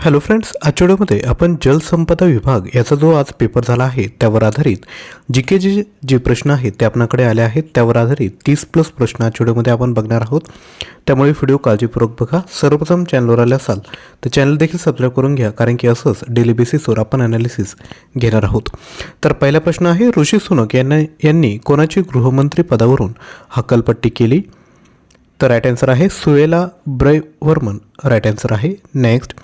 Hello friends आजच्या व्हिडिओमध्ये आपण जलसंपदा विभाग याचा जो आज पेपर झाला आहे त्यावर आधारित जी के जे जे प्रश्न आहेत ते आपणाकडे आले आहेत त्यावर आधारित तीस प्लस प्रश्न आजच्या व्हिडिओमध्ये आपण बघणार आहोत. त्यामुळे व्हिडिओ काळजीपूर्वक बघा. सर्वप्रथम चॅनलवर आले असाल तर चॅनल देखील सबस्क्राईब करून घ्या कारण की असंच डेली बेसिसवर आपण अनालिसिस घेणार आहोत. तर पहिला प्रश्न आहे ऋषी सुनक यांना यांनी कोणाची गृहमंत्री पदावरून हक्कलपट्टी केली? तर राईट आन्सर आहे सुएला ब्रैवर्मन. राईट आन्सर आहे. नेक्स्ट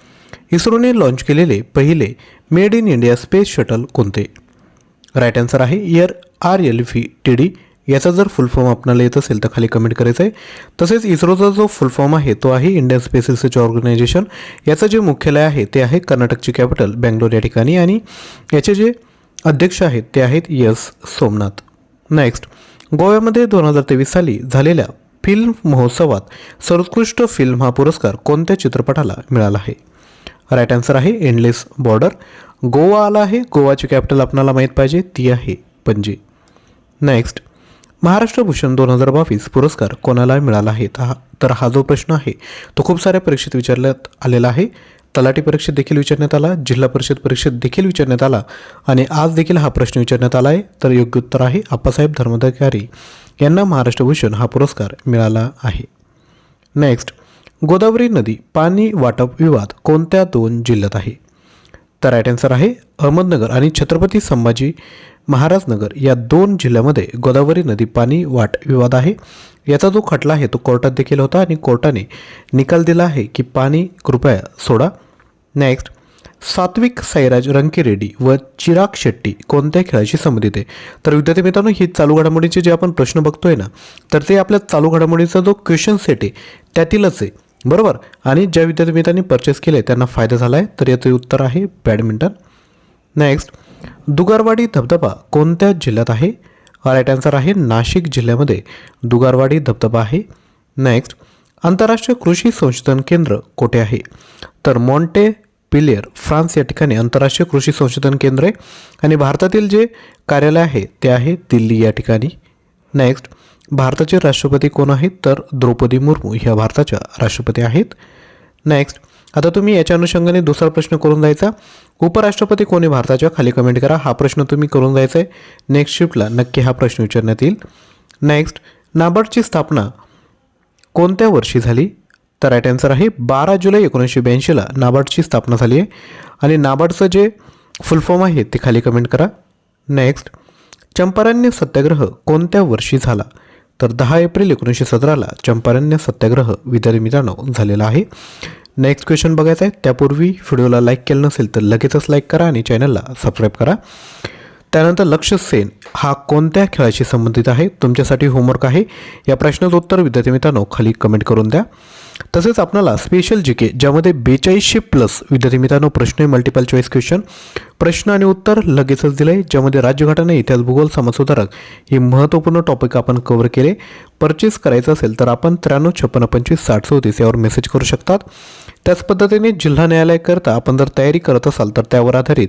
इस्रोने लॉन्च केलेले पहिले made in India space shuttle कोणते? राईट आन्सर आहे year R L V T D याचा जर फुल फॉर्म आपल्याला येत असेल तर खाली कमेंट करायचं आहे तसेच इस्रोचा जो फुल फॉर्म आहे तो आहे इंडियन स्पेस रिसर्च ऑर्गनायझेशन याचं जे मुख्यालय आहे ते आहे कर्नाटकची कॅपिटल बँगलोर या ठिकाणी. आणि याचे जे अध्यक्ष आहेत ते आहेत यस सोमनाथ. नेक्स्ट गोव्यामध्ये दोन हजार तेवीस साली झालेल्या फिल्म महोत्सवात सर्वोत्कृष्ट फिल्म हा पुरस्कार कोणत्या चित्रपटाला मिळाला आहे? राईट आन्सर आहे एंडलेस बॉर्डर गोवा आला आहे. गोवाची कॅपिटल आपणाला माहीत पाहिजे. ती आहे पणजी. नेक्स्ट महाराष्ट्र भूषण दोन हजार बावीस पुरस्कार कोणाला मिळाला आहे? तर हा तर हा जो प्रश्न आहे तो खूप साऱ्या परीक्षेत विचारण्यात आलेला आहे. तलाठी परीक्षेत देखील विचारण्यात आला. जिल्हा परिषद परीक्षेत देखील विचारण्यात आला. आणि आज देखील हा प्रश्न विचारण्यात आला आहे. तर योग्य उत्तर आहे आप्पासाहेब धर्माधिकारी यांना महाराष्ट्र भूषण हा पुरस्कार मिळाला आहे. नेक्स्ट गोदावरी नदी पाणी वाटप विवाद कोणत्या दोन जिल्ह्यात आहे? तर राईट आन्सर आहे अहमदनगर आणि छत्रपती संभाजी महाराजनगर. या दोन जिल्ह्यामध्ये गोदावरी नदी पाणी वाट विवाद आहे. याचा जो खटला आहे तो कोर्टात देखील होता आणि कोर्टाने निकाल दिला आहे की पाणी कृपया सोडा. नेक्स्ट सात्विक साईराज रंकीरेड्डी व चिराग शेट्टी कोणत्या खेळाशी संबंधित आहे? तर विद्यार्थी मित्रांनो ही चालू घडामोडीचे जे आपण प्रश्न बघतोय ना तर ते आपल्या चालू घडामोडीचा जो क्वेश्चन सेट आहे त्यातीलच आहे. बरोबर. आणि ज्या विद्यार्थी मित्रांनी परचेस केले त्यांना फायदा झाला आहे तर याचं उत्तर आहे बॅडमिंटन नेक्स्ट दुगारवाडी धबधबा कोणत्या जिल्ह्यात आहे? राईट आन्सर आहे नाशिक जिल्ह्यामध्ये. दुगारवाडी धबधबा आहे. नेक्स्ट आंतरराष्ट्रीय कृषी संशोधन केंद्र कोठे आहे? तर मॉन्टे पिलियर फ्रान्स या ठिकाणी आंतरराष्ट्रीय कृषी संशोधन केंद्र आहे. आणि भारतातील जे कार्यालय आहे ते आहे दिल्ली या ठिकाणी. नेक्स्ट भारताचे राष्ट्रपती कोण आहेत? तर द्रौपदी मुर्मू ह्या भारताच्या राष्ट्रपती आहेत. नेक्स्ट आता तुम्ही याच्या अनुषंगाने दुसरा प्रश्न करून जायचा उपराष्ट्रपती कोणी भारताच्या खाली कमेंट करा. हा प्रश्न तुम्ही करून जायचा आहे. नेक्स्ट शिफ्टला नक्की हा प्रश्न विचारण्यात येईल. नेक्स्ट नाबार्डची स्थापना कोणत्या वर्षी झाली? तर राईट आन्सर आहे बारा जुलै एकोणीसशे ब्याऐंशीला नाबार्डची स्थापना झाली आहे. आणि नाबार्डचं जे फुल फॉर्म आहे ते खाली कमेंट करा. नेक्स्ट चंपारण्य सत्याग्रह कोणत्या वर्षी झाला? तर दहा एप्रिल एकोणीसशे सतराला चंपारण्य सत्याग्रह विद्यार्थी मित्रांनो झालेला आहे. नेक्स्ट क्वेश्चन बघायचा आहे. त्यापूर्वी व्हिडिओला लाईक केलं नसेल तर लगेचच लाईक करा आणि चॅनलला सबस्क्राईब करा. त्यानंतर लक्ष सेन हा कोणत्या खेळाशी संबंधित आहे? तुमच्यासाठी होमवर्क आहे. या प्रश्नाचं उत्तर विद्यार्थी मित्रांनो खाली कमेंट करून द्या. तसेच आपल्याला स्पेशल जी के ज्यामध्ये बेचाळीसशे प्लस विद्यार्थी मित्रांनो प्रश्न आहे मल्टिपल चॉईस क्वेश्चन प्रश्न आणि उत्तर लगेचच दिलं आहे ज्यामध्ये राज्यघटना इतिहास भूगोल समाजसुधारक हे महत्त्वपूर्ण टॉपिक आपण कव्हर केले. परचेस करायचं असेल तर आपण त्र्याण्णव छप्पन्न पंचवीस साठ चौतीस यावर मेसेज करू शकतात. त्याच पद्धतीने जिल्हा न्यायालयाकरता आपण जर तयारी करत असाल तर त्यावर आधारित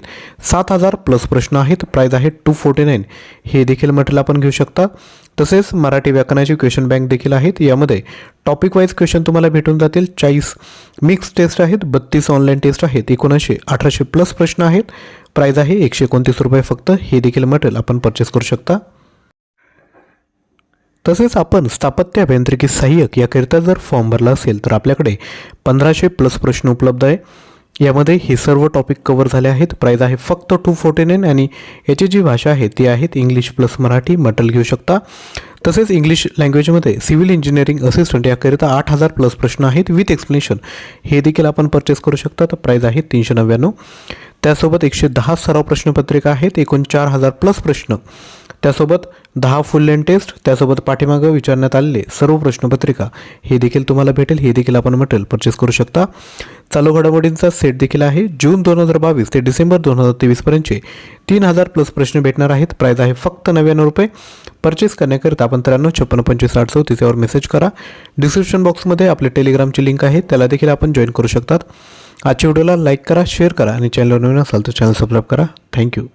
सात हजार प्लस प्रश्न आहेत. प्राईज आहे टू फोर्टी नाईन हे देखील मटेरियल आपण घेऊ शकता. तसेच मराठी व्याकरणाची क्वेश्चन बँक देखील आहेत. यामध्ये टॉपिक वाईज क्वेश्चन तुम्हाला भेटून जातील. चाळीस मिक्स टेस्ट आहेत. बत्तीस ऑनलाईन टेस्ट आहेत. एकोणीसशे अठराशे प्लस प्रश्न आहेत. प्राईज आहे एकशे एकोणतीस रुपये फक्त. हे देखील मटेरियल आपण परचेस करू शकता. तसेच आपण स्थापत्य अभियांत्रिकी सहाय्यक याकरिता जर फॉर्म भरला असेल तर आपल्याकडे पंधराशे प्लस प्रश्न उपलब्ध आहे. यामध्ये हे सर्व टॉपिक कवर झाले आहेत. प्राईज आहे फक्त टू फोर्टी नाईन आणि याची जी भाषा आहे ती आहेत इंग्लिश प्लस मराठी. मटल घेऊ शकता. तसेच इंग्लिश लँग्वेजमध्ये सिव्हिल इंजिनिअरिंग असिस्टंट याकरिता आठ हजार प्लस प्रश्न आहेत. विथ एक्सप्लेनेशन हे देखील आपण परचेस करू शकता. तर प्राईज आहे तीनशे नव्याण्णव. त्यासोबत एकशे दहा सराव प्रश्नपत्रिका आहेत. एकूण चार हजार प्लस प्रश्न. त्यासोबत दहा फुल लेन टेस्ट त्यासोबत पाठीमागं विचारण्यात आलेले सर्व प्रश्नपत्रिका हे देखील तुम्हाला भेटेल हे देखील आपण मटेरियल परचेस करू शकता. चालू घडामोडींचा सेट देखील आहे. जून दोन हजार बावीस ते डिसेंबर दोन हजार तेवीसपर्यंतचे तीन हजार प्लस प्रश्न भेटणार आहेत. प्राईज आहे फक्त नव्याण्णव रुपये. परचेस करण्याकरिता आपण त्र्याण्णव छप्पन्न पंचवीस आठ चौतीस यावर मेसेज करा. डिस्क्रिप्शन बॉक्समध्ये आपले टेलिग्रामची लिंक आहे. त्याला देखील आपण जॉईन करू शकतात. आजच्या व्हिडिओला लाईक करा शेअर करा आणि चॅनलवर नवीन असाल तर चॅनल सबस्क्राईब करा. थँक्यू